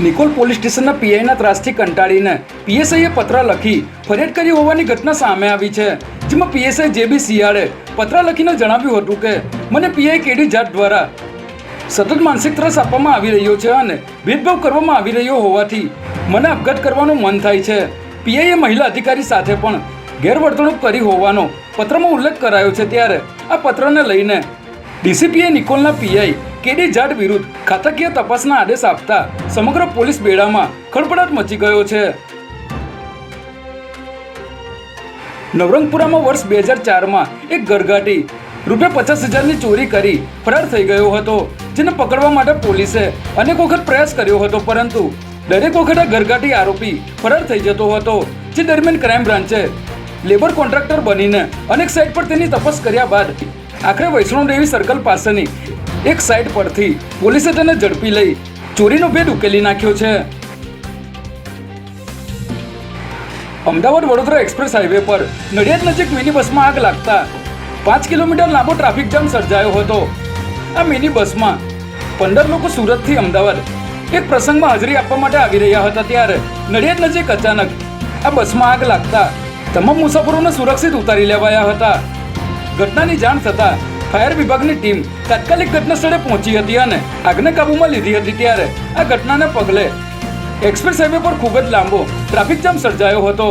Nikol police સ્ટેશનના પીઆઈના ત્રાસથી કંટાળીને પીએસઆઈએ પત્ર લખી ફરિયાદ કરી હોવાની ઘટના સામે આવી છે, જેમાં પીએસઆઈ જે બી સિયાળે પત્ર લખીને જણાવ્યું હતું કે, મને પીઆઈ કેડી જાત દ્વારા સતત માનસિક ત્રાસ આપવામાં આવી રહ્યો છે અને ભેદભાવ કરવામાં આવી રહ્યો હોવાથી મને આપઘાત કરવાનું મન થાય છે. પીઆઈએ મહિલા અધિકારી સાથે પણ ગેરવર્તણૂક કરી હોવાનો પત્રમાં ઉલ્લેખ કરાયો છે ત્યારે આ પત્રને લઈને ડીસીપીએ નિકોલના પીઆઈ કેડી જાટ વિરુદ્ધ ખાતાકીય તપાસના આદેશ આપતા સમગ્ર પોલીસ બેડામાં ખળભળાટ મચી ગયો છે. નવરંગપુરામાં વર્ષ બે હજાર ચારમાં એક ગરગાટી રૂપિયા પચાસ હજારની ચોરી કરી ફરાર થઈ ગયો હતો, જેને પકડવા માટે પોલીસે અનેક વખત પ્રયાસ કર્યો હતો, પરંતુ દરેક વખતે ગરગાટી આરોપી ફરાર થઈ જતો હતો, જે દરમિયાન ક્રાઇમ બ્રાન્ચે લેબર કોન્ટ્રાક્ટર બનીને અનેક સાઇટ પર તેની તપાસ કર્યા બાદ આખરે વૈષ્ણોદેવી સર્કલ પાસેની એક સાઇટ પરથી પોલીસે તેને ઝડપી લઈ ચોરીનો ભેદ ઉકેલી નાખ્યો છે. અમદાવાદ વડોદરા એક્સપ્રેસ હાઈવે પર નડિયાદ નજીક મિની બસમાં આગ લાગતા પાંચ કિલોમીટર લાંબો ટ્રાફિક જામ સર્જાયો હતો. આ મિની બસમાં પંદર લોકો સુરતથી અમદાવાદ એક પ્રસંગમાં હાજરી આપવા માટે આવી રહ્યા હતા. ત્યારે નડિયાદ નજીક અચાનક આ બસમાં આગ લાગતા તમામ મુસાફરોને સુરક્ષિત ઉતારી લેવાયા હતા. ઘટનાની જાણ થતાં ફાયર વિભાગની ટીમ તાત્કાલિક ઘટના સ્થળે પહોંચી હતી અને આગને કાબૂમાં લીધી હતી ત્યારે આ ઘટનાને પગલે એક્સપ્રેસ હાઈવે પર ખૂબ જ લાંબો ટ્રાફિક જામ સર્જાયો હતો.